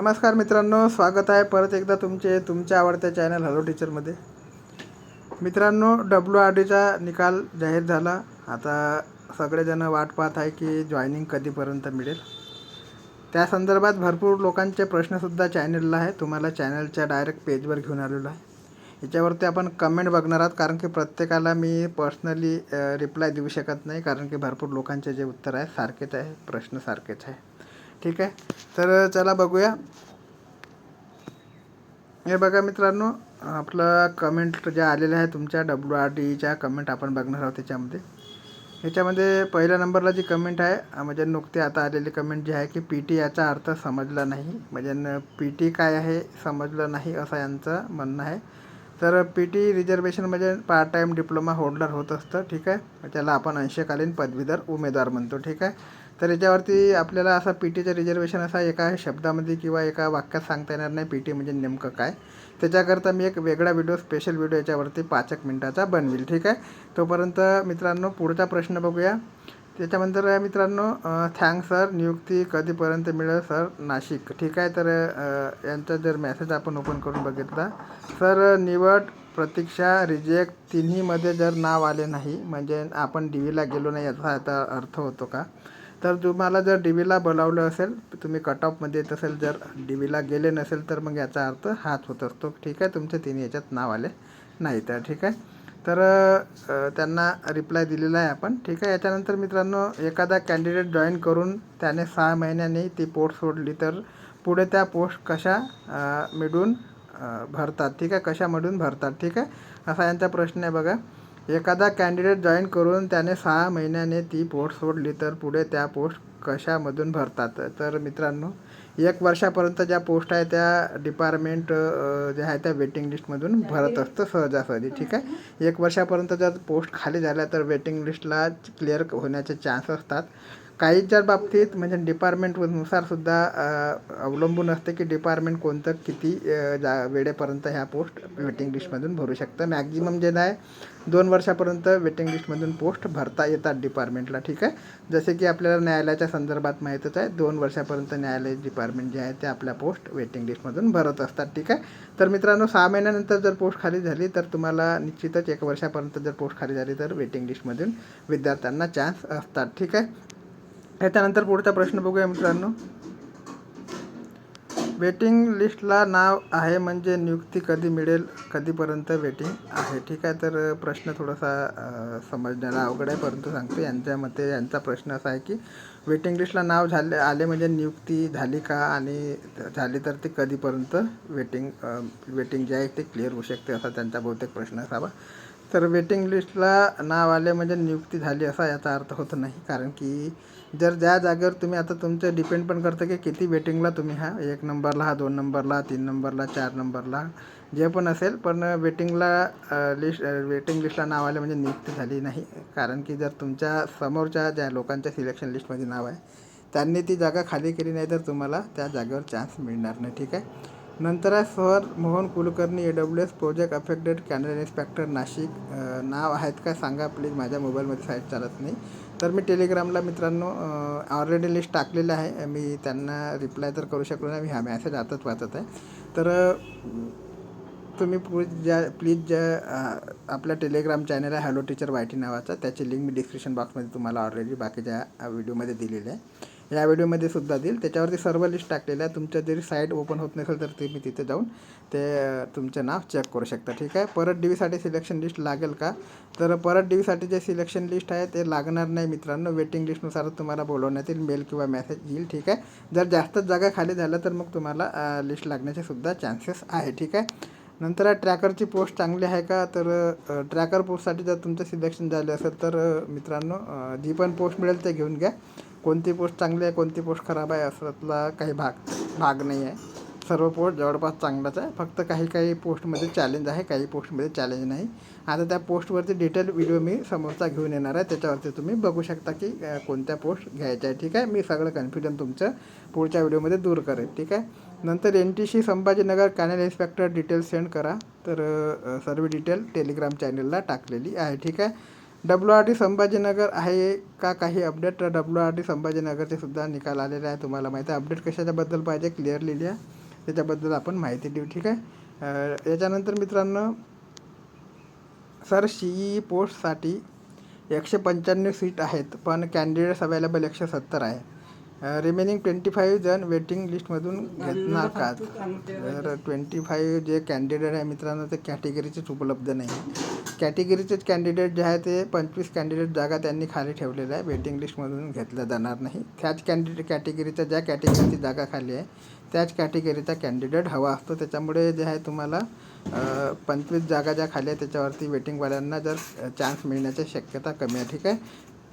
नमस्कार मित्रांनो स्वागत आहे परत एकदा तुमचे तुमच्या आवडत्या चॅनल हॅलो टीचरमध्ये मित्रांनो डब्ल्यू आर डीचा निकाल जाहीर झाला. आता सगळेजण वाट पाहत आहे की जॉईनिंग कधीपर्यंत मिळेल. त्या संदर्भात भरपूर लोकांचे प्रश्नसुद्धा चॅनलला आहे. तुम्हाला चॅनलच्या डायरेक्ट पेजवर घेऊन आलेलो आहे. याच्यावरती आपण कमेंट बघणार आहात कारण की प्रत्येकाला मी पर्सनली रिप्लाय देऊ शकत नाही कारण की भरपूर लोकांचे जे उत्तर आहे सारखेच आहे प्रश्न सारखेच आहे. ठीक आहे? तर चला बघूया. हे बघा मित्रांनो आपलं कमेंट ज्या आलेल्या आहे तुमच्या डब्ल्यू आर डीच्या कमेंट आपण बघणार आहोत त्याच्यामध्ये. ह्याच्यामध्ये पहिल्या नंबरला जी कमेंट आहे म्हणजे नुकते आता आलेली कमेंट जी आहे की पी टी याचा अर्थ समजला नाही. म्हणजे पी टी काय आहे समजलं नाही असं यांचं म्हणणं आहे. तर पी टी रिझर्वेशन म्हणजे पार्ट टाईम डिप्लोमा होल्डर होत असतं ठीक आहे? त्याला आपण अंशकालीन पदवीधर उमेदवार म्हणतो ठीक आहे? तर याच्यावरती आपल्याला असं पी टीचं रिझर्वेशन असा एका शब्दामध्ये किंवा एका वाक्यात सांगता येणार नाही पी टी म्हणजे नेमकं काय. त्याच्याकरता मी एक वेगळा व्हिडिओ स्पेशल व्हिडिओ याच्यावरती पाच एक मिनटाचा बनवेल. ठीक आहे? तोपर्यंत मित्रांनो पुढचा प्रश्न बघूया. त्याच्यानंतर मित्रांनो थँक्स सर नियुक्ती कधीपर्यंत मिळेल सर? नाशिक. ठीक आहे? तर यांचा जर मॅसेज आपण ओपन करून बघितला सर निवड प्रतीक्षा रिजेक्ट तिन्हीमध्ये जर नाव आले नाही म्हणजे आपण डी व्हीला गेलो नाही याचा आता अर्थ होतो का? तर तुम्हाला जर डी व्हीला बोलावलं असेल तुम्ही कट ऑफमध्ये येत असेल जर डी व्हीला गेले नसेल तर मग याचा अर्थ हाच होत असतो. ठीक आहे? तुमचे तिन्ही याच्यात नाव आले. नाही तर ठीक आहे? तर त्यांना रिप्लाय दिलेला आहे आपण. ठीक आहे? याच्यानंतर मित्रांनो एखादा कॅन्डिडेट जॉईन करून त्याने सहा महिन्यांनी ती पोस्ट सोडली तर पुढे त्या पोस्ट कशा मिळून भरतात? ठीक आहे? कशा मिळून भरतात? ठीक आहे? असा यांचा प्रश्न आहे बघा. एखादा कॅन्डिडेट जॉईन करून त्याने सहा महिन्याने ती पोस्ट सोडली तर पुढे त्या पोस्ट कशामधून भरतात? तर मित्रांनो एक वर्षापर्यंत ज्या पोस्ट आहे त्या डिपार्टमेंट ज्या जे आहे त्या वेटिंग लिस्टमधून भरत असतं सहजासहजी ठीक आहे? एक वर्षापर्यंत जर पोस्ट खाली झाल्या तर वेटिंग लिस्टला क्लिअर होण्याचे चान्स असतात. काही बाबतीत म्हणजे डिपार्टमेंटनुसार सुद्धा अवलंबून असते की डिपार्टमेंट कोणतं किती जा वेळेपर्यंत ह्या पोस्ट वेटिंग लिस्टमधून भरू शकतं. मॅक्झिमम जे आहे दोन वर्षापर्यंत वेटिंग लिस्टमधून पोस्ट भरता येतात डिपार्टमेंटला ठीक आहे? जसे की आपल्याला न्यायालयाच्या संदर्भात माहीतच आहे दोन वर्षापर्यंत न्यायालय डिपार्टमेंट जे आहे ते आपल्या पोस्ट वेटिंग लिस्टमधून भरत असतात ठीक आहे? तर मित्रांनो सहा महिन्यानंतर जर पोस्ट खाली झाली तर तुम्हाला निश्चितच एक वर्षापर्यंत जर पोस्ट खाली झाली तर वेटिंग लिस्टमधून विद्यार्थ्यांना चान्स असतात ठीक आहे? याच्यानंतर पुढचा प्रश्न बघूया मित्रांनो. वेटिंग लिस्टला नाव आहे म्हणजे नियुक्ती कधी मिळेल कधीपर्यंत वेटिंग आहे. ठीक आहे तर प्रश्न थोडासा समजण्याला अवघड आहे परंतु सांगतो यांच्या मते यांचा प्रश्न असा आहे की वेटिंग लिस्टला नाव झाले आले म्हणजे नियुक्ती झाली का आणि झाली तर ती कधीपर्यंत वेटिंग वेटिंग जे आहे ते क्लिअर होऊ शकते असा त्यांचा बहुतेक प्रश्न असावा. तर वेटिंग लिस्टला नाव आले म्हणजे नियुक्ती झाली असा याचा अर्थ होत नाही. कारण की जर ज्या जागेवर तुम्ही आता तुमचं डिपेंड पण करतं की किती वेटिंगला तुम्ही हा एक नंबरला हा दोन नंबरला तीन नंबरला चार नंबरला जे पण असेल पण वेटिंगला लिस्ट वेटिंग लिस्टला नाव आले म्हणजे नियुक्ती झाली नाही. कारण की जर तुमच्या समोरच्या ज्या लोकांच्या सिलेक्शन लिस्टमध्ये नाव आहे त्यांनी ती जागा खाली केली नाही तर तुम्हाला त्या जागेवर चान्स मिळणार नाही ठीक आहे? नंतर आहे sir Mohan Kulkarni A W S project affected canal inspector Nashik. नाव आहेत का सांगा प्लीज माझ्या मोबाईलमध्ये साईट चालत नाही. तर मी टेलिग्रामला मित्रांनो ऑलरेडी लिस्ट टाकलेलं आहे. मी त्यांना रिप्लाय तर करू शकलो नाही. मी हा मॅसेज आताच वाचत आहे. तर तुम्ही प्लीज ज्या प्लीज ज्या आपला आपल्या टेलिग्राम चॅनल आहे हॅलो टीचर वाय टी नावाचा. त्याची लिंक मी डिस्क्रिप्शन बॉक्समध्ये तुम्हाला ऑलरेडी बाकीच्या व्हिडिओमध्ये दिलेली आहे. या व्हिडिओमध्ये सुद्धा देईल. त्याच्यावरती सर्व लिस्ट टाकलेल्या आहे तुमच्या जरी साईट ओपन होत नसेल तर तुम्ही तिथे जाऊन ते तुमचं नाव चेक करू शकता. ठीक आहे? परत डी व्हीसाठी सिलेक्शन लिस्ट लागेल का? तर परत डी व्हीसाठी जे सिलेक्शन लिस्ट आहे ते लागणार नाही मित्रांनो. वेटिंग लिस्टनुसार तुम्हाला बोलवण्यात येईल मेल किंवा मेसेज येईल. ठीक आहे? जर जास्तच जागा खाली झालं तर मग तुम्हाला लिस्ट लागण्याचे सुद्धा चान्सेस आहे. ठीक आहे? नंतर ट्रॅकरची पोस्ट चांगली आहे का? तर ट्रॅकर पोस्टसाठी जर तुमचं सिलेक्शन झालं असेल तर मित्रांनो जी पण पोस्ट मिळेल ते घेऊन घ्या. कोणती पोस्ट चांगली आहे कोणती पोस्ट खराब आहे असला काही भाग भाग नाही आहे. सर्व पोस्ट जवळपास चांगलाच आहे. फक्त काही काही पोस्टमध्ये चॅलेंज आहे काही पोस्टमध्ये चॅलेंज नाही. आता त्या पोस्टवरती डिटेल व्हिडिओ मी समोरचा घेऊन येणार आहे. त्याच्यावरती तुम्ही बघू शकता की कोणत्या पोस्ट घ्यायच्या आहे. ठीक आहे? मी सगळं कन्फ्युजन तुमचं पुढच्या व्हिडिओमध्ये दूर करेन. ठीक आहे? नंतर N T C Sambhajinagar canal inspector detail send करा. तर सर्व डिटेल टेलिग्राम चॅनलला टाकलेली आहे. ठीक आहे? डब्ल्यू आर टी संभाजीनगर आहे का काही अपडेट तर डब्ल्यू आर टी संभाजीनगरचे सुद्धा निकाल आलेले आहे तुम्हाला माहिती आहे. अपडेट कशाच्याबद्दल पाहिजे? क्लिअरली लिहा. त्याच्याबद्दल आपण माहिती देऊ ठीक आहे? याच्यानंतर मित्रांनो सर सी ई पोस्टसाठी एकशे पंच्याण्णव सीट आहेत पण कॅन्डिडेट्स अवेलेबल एकशे सत्तर आहे. रिमेनिंग ट्वेंटी फाईव्ह जण वेटिंग लिस्टमधून घेणार का? तर ट्वेंटी फाईव्ह जे कॅन्डिडेट आहे मित्रांनो ते कॅटेगरीचेच उपलब्ध नाही कॅटेगरीचेच कॅन्डिडेट जे आहे ते पंचवीस कॅन्डिडेट जागा त्यांनी खाली ठेवलेल्या आहे. वेटिंग लिस्टमधून घेतल्या जाणार नाही. त्याच कॅन्डिडेट कॅटेगरीच्या ज्या कॅटेगरीची जागा खाली आहे त्याच कॅटेगरीचा कॅन्डिडेट हवा असतो. त्याच्यामुळे जे आहे तुम्हाला पंचवीस जागा ज्या खाली आहे त्याच्यावरती वेटिंगवाल्यांना जर चान्स मिळण्याची शक्यता कमी आहे. ठीक आहे?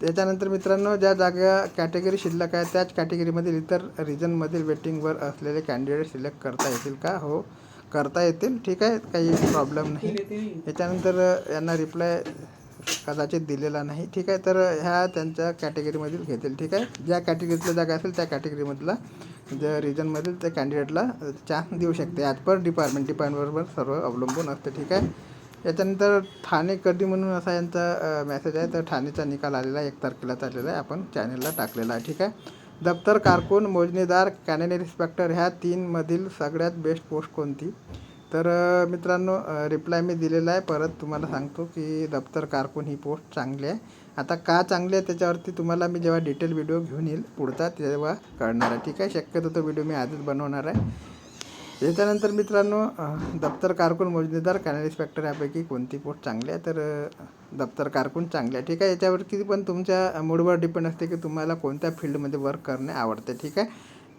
त्याच्यानंतर मित्रांनो ज्या जागा कॅटेगरी शिल्लक आहे त्याच कॅटेगरीमधील इतर रिजनमधील वेटिंगवर असलेले कॅन्डिडेट सिलेक्ट करता येतील का? हो करता येतील. ठीक आहे काही प्रॉब्लेम नाही. याच्यानंतर यांना रिप्लाय कदाचित दिलेला नाही. ठीक आहे तर ह्या त्यांच्या कॅटेगरीमधील घेतील. ठीक आहे ज्या कॅटेगरीतल्या जागा असेल त्या कॅटेगरीमधला ज्या रिजनमधील त्या कॅन्डिडेटला चान्स देऊ शकते. ॲज पर डिपार्टमेंट डिपार्टमेंटवर सर्व अवलंबून असते. ठीक आहे याच्यानंतर ठाणे कधी म्हणून असा यांचा मेसेज आहे. तर ठाणेचा निकाल आलेला आहे. एक तारखेलाच आलेला आहे. आपण चॅनलला टाकलेला आहे. ठीक आहे? दप्तर कारकून मोजणीदार कॅनल इन्स्पेक्टर ह्या तीनमधील सगळ्यात बेस्ट पोस्ट कोणती? तर मित्रांनो रिप्लाय मी दिलेला आहे. परत तुम्हाला सांगतो की दप्तर कारकून ही पोस्ट चांगली आहे. आता का चांगली आहे त्याच्यावरती तुम्हाला मी जेव्हा डिटेल व्हिडिओ घेऊन येईल पुढचा तेव्हा कळणार आहे. ठीक आहे? शक्यतो तो व्हिडिओ मी आजच बनवणार आहे. याच्यानंतर मित्रांनो दप्तर कारकून मोजणीदार कॅनल इन्स्पेक्टर यापैकी कोणती पोस्ट चांगली आहे? तर दप्तर कारकून चांगली आहे. ठीक आहे याच्यावरती पण तुमच्या मूडवर डिपेंड असते की तुम्हाला कोणत्या फील्डमध्ये वर्क करणे आवडते. ठीक आहे?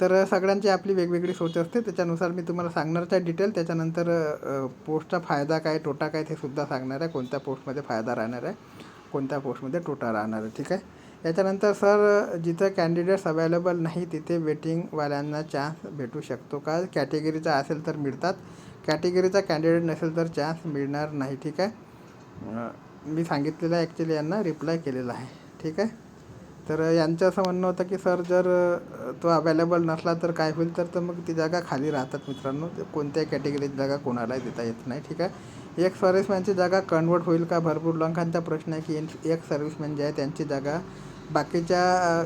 तर सगळ्यांची आपली वेगवेगळी सोच असते. त्याच्यानुसार मी तुम्हाला सांगणारच आहे डिटेल त्याच्यानंतर पोस्टचा फायदा काय तोटा काय ते सुद्धा सांगणार आहे. कोणत्या पोस्टमध्ये फायदा राहणार आहे कोणत्या पोस्टमध्ये तोटा राहणार आहे. ठीक आहे? याच्यानंतर सर जिथं कॅन्डिडेट्स अवेलेबल नाही तिथे वेटिंगवाल्यांना चान्स भेटू शकतो का? कॅटेगरीचा असेल तर मिळतात. कॅटेगरीचा कॅन्डिडेट नसेल तर चान्स मिळणार नाही ठीक आहे? मी सांगितलेलं आहे ॲक्च्युली यांना रिप्लाय केलेला आहे ठीक आहे? तर यांचं असं म्हणणं होतं की सर जर तो अवेलेबल नसला तर काय होईल? तर तर मग ती जागा खाली राहतात मित्रांनो. कोणत्याही कॅटेगरीची जागा कोणालाही देता येत नाही ठीक आहे? एक सर्व्हिसमॅनची जागा कन्वर्ट होईल का? भरपूर लोकांचा प्रश्न आहे की एक- सर्व्हिसमॅन जे आहे त्यांची जागा बाकीच्या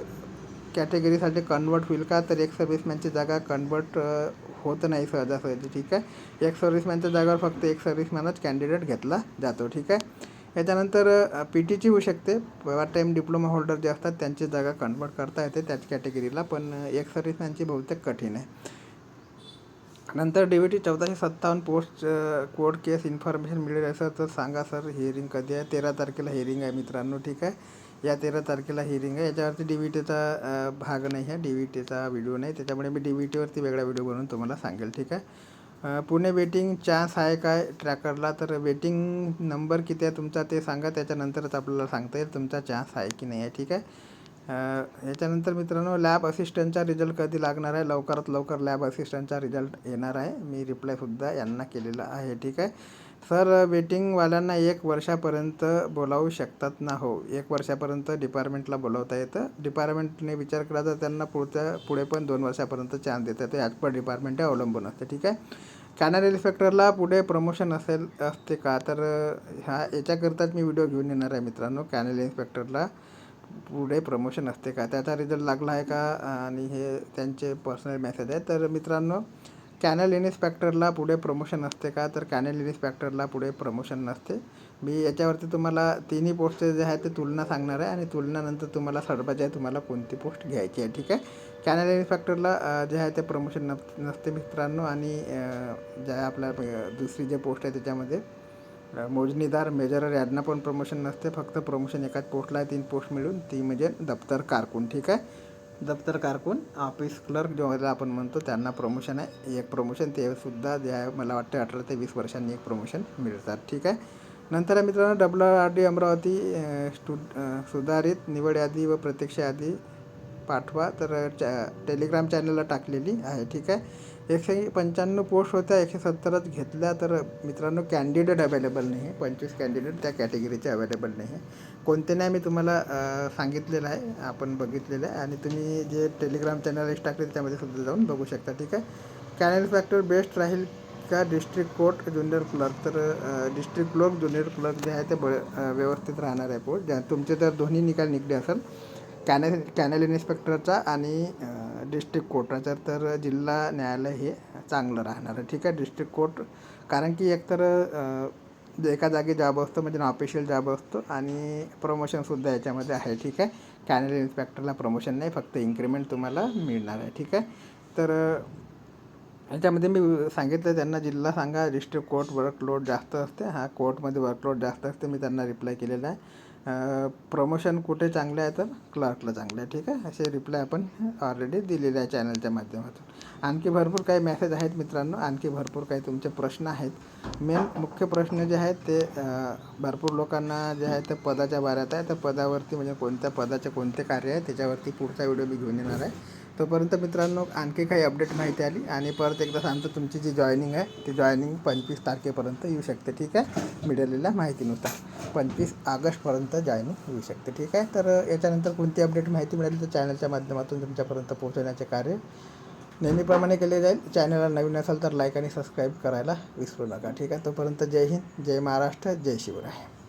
कॅटेगरीसाठी कन्वर्ट होईल का? तर एक सर्व्हिसमॅनची जागा कन्वर्ट होत नाही सहजासहजी ठीक आहे? एक सर्व्हिसमॅनच्या जागावर फक्त एक सर्व्हिसमॅनच कॅन्डिडेट घेतला जातो ठीक आहे? याच्यानंतर पी टीची होऊ शकते. पार्ट टाईम डिप्लोमा होल्डर जे असतात त्यांची जागा कन्वर्ट करता येते त्याच कॅटेगरीला पण एक सर्व्हिसमॅनची बहुतेक कठीण आहे. नंतर डी व्ही टी चौदाशे सत्तावन्न पोस्ट कोर्ट केस इन्फॉर्मेशन मिळेल असं तर सांगा सर हिअरिंग कधी आहे? तेरा तारखेला हिअरिंग आहे मित्रांनो ठीक आहे? या तेरा तारखेला हिअरिंग आहे. याच्यावरती डी व्ही टीचा भाग नाही आहे. डी व्ही टीचा व्हिडिओ नाही. त्याच्यामुळे मी डी व्ही टीवरती वेगळा व्हिडिओ बनवून तुम्हाला सांगेल ठीक आहे? पुणे वेटिंग चान्स आहे काय ट्रॅकरला तर वेटिंग नंबर किती आहे तुमचा ते सांगा. त्याच्यानंतरच आपल्याला सांगता येईल तुमचा चान्स आहे की नाही आहे ठीक आहे? याच्यानंतर मित्रांनो लॅब असिस्टंटचा रिझल्ट कधी लागणार आहे? लवकरात लवकर लॅब असिस्टंटचा रिझल्ट येणार आहे. मी रिप्लायसुद्धा यांना केलेला आहे ठीक आहे? सर वेटिंगवाल्यांना एक वर्षापर्यंत बोलावू शकतात ना? हो एक वर्षापर्यंत डिपार्टमेंटला बोलवता येतं. डिपार्टमेंटने विचार केला तर त्यांना पुढच्या पुढे पण दोन वर्षापर्यंत चान्स देतात. ते ॲज पण डिपार्टमेंट अवलंबून असते ठीक आहे? कॅनल इन्स्पेक्टरला पुढे प्रमोशन असेल असते का? तर ह्या याच्याकरताच मी व्हिडिओ घेऊन येणार आहे मित्रांनो कॅनल इन्स्पेक्टरला पुढे प्रमोशन असते का? त्याचा रिझल्ट लागला आहे का? आणि हे त्यांचे पर्सनल मेसेज आहे तर मित्रांनो कॅनल इन्स्पेक्टरला पुढे प्रमोशन असते का? तर कॅनल इन्स्पेक्टरला पुढे प्रमोशन नसते. मी याच्यावरती तुम्हाला तिन्ही पोस्ट जे आहे ते तुलना सांगणार आहे आणि तुलनानंतर तुम्हाला ठरवायचं आहे तुम्हाला कोणती पोस्ट घ्यायची आहे ठीक आहे? कॅनल इन्स्पेक्टरला जे आहे ते प्रमोशन नसते मित्रांनो. आणि ज्या आपल्या दुसरी जे पोस्ट आहे त्याच्यामध्ये मोजणीदार मेजरर यांना पण प्रमोशन नसते फक्त प्रमोशन एकाच पोस्टला आहे तीन पोस्ट मिळून ती म्हणजे दप्तर कारकून ठीक आहे? दप्तर कारकून ऑफिस क्लर्क ज्याला आपण म्हणतो त्यांना प्रमोशन आहे. एक प्रमोशन ते सुद्धा जे आहे मला वाटतं अठरा ते वीस वर्षांनी एक प्रमोशन मिळतात ठीक आहे? नंतर आहे मित्रांनो डब्ल्यू आर डी अमरावती अ, स्टू सुधारित निवड यादी व प्रत्यक्ष यादी पाठवा. तर चा टेलिग्राम चॅनलला टाकलेली आहे ठीक आहे? एकशे पंच्याण्णव पोस्ट होत्या एकशे सत्तरच घेतल्या. तर मित्रांनो कॅन्डिडेट अवेलेबल नाही आहे. पंचवीस कॅन्डिडेट त्या कॅटेगरीचे अवेलेबल नाही आहे. कोणते नाही मी तुम्हाला सांगितलेलं आहे. आपण बघितलेलं आहे. आणि तुम्ही जे टेलिग्राम चॅनल टाकले त्यामध्ये सुद्धा जाऊन बघू शकता. ठीक आहे? कॅनल फॅक्टर बेस्ट राहील का डिस्ट्रिक्ट कोर्ट ज्युनियर क्लर्क तर डिस्ट्रिक्ट क्लर्क ज्युनियर क्लर्क जे आहे ते ब व्यवस्थित राहणार आहे पोस्ट. ज्या तुमचे जर दोन्ही निकाल निघले असेल कॅनल कॅनल इन्स्पेक्टरचा आणि डिस्ट्रिक्ट कोर्टाचा. तर जिल्हा न्यायालय हे चांगलं राहणार आहे. ठीक आहे डिस्ट्रिक्ट कोर्ट. कारण की एकतर एका जागी जॉब असतो म्हणजे ऑफिशियल जॉब असतो आणि प्रमोशनसुद्धा याच्यामध्ये आहे. ठीक आहे कॅनल इन्स्पेक्टरला प्रमोशन नाही फक्त इन्क्रीमेंट तुम्हाला मिळणार आहे. ठीक आहे तर याच्यामध्ये मी सांगितलं त्यांना जिल्हा सांगा डिस्ट्रिक्ट कोर्ट वर्कलोड जास्त असते. हा कोर्टमध्ये वर्कलोड जास्त असते मी त्यांना रिप्लाय केलेला आहे. प्रमोशन कुठे चांगलं आहे तर क्लर्कला चांगलं आहे ठीक आहे? असे रिप्लाय आपण ऑलरेडी दिलेले आहे चॅनलच्या माध्यमातून. आणखी भरपूर काही मेसेज आहेत मित्रांनो आणखी भरपूर काही तुमचे प्रश्न आहेत. मेन मुख्य प्रश्न जे आहेत ते भरपूर लोकांना जे आहे ते पदाच्या बाऱ्यात आहे. तर पदावरती म्हणजे कोणत्या पदाचे कोणते कार्य आहे त्याच्यावरती पुढचा व्हिडिओ मी घेऊन येणार आहे. तोपर्यंत मित्रांनो आणखी काही अपडेट माहिती आली आणि परत एकदा सांगतो तुमची जी जॉईनिंग आहे ती जॉईनिंग पंचवीस तारखेपर्यंत येऊ शकते ठीक आहे? मिळालेल्या माहितीनुसार पंचवीस ऑगस्टपर्यंत जॉईनिंग होऊ शकते ठीक आहे? तर याच्यानंतर कोणती अपडेट माहिती मिळाली तर चॅनलच्या माध्यमातून तुमच्यापर्यंत पोहोचवण्याचे कार्य नेहमीप्रमाणे केले जाईल. चॅनलला नवीन असाल तर लाईक आणि सबस्क्राईब करायला विसरू नका ठीक आहे? तोपर्यंत जय हिंद जय महाराष्ट्र जय शिवराय.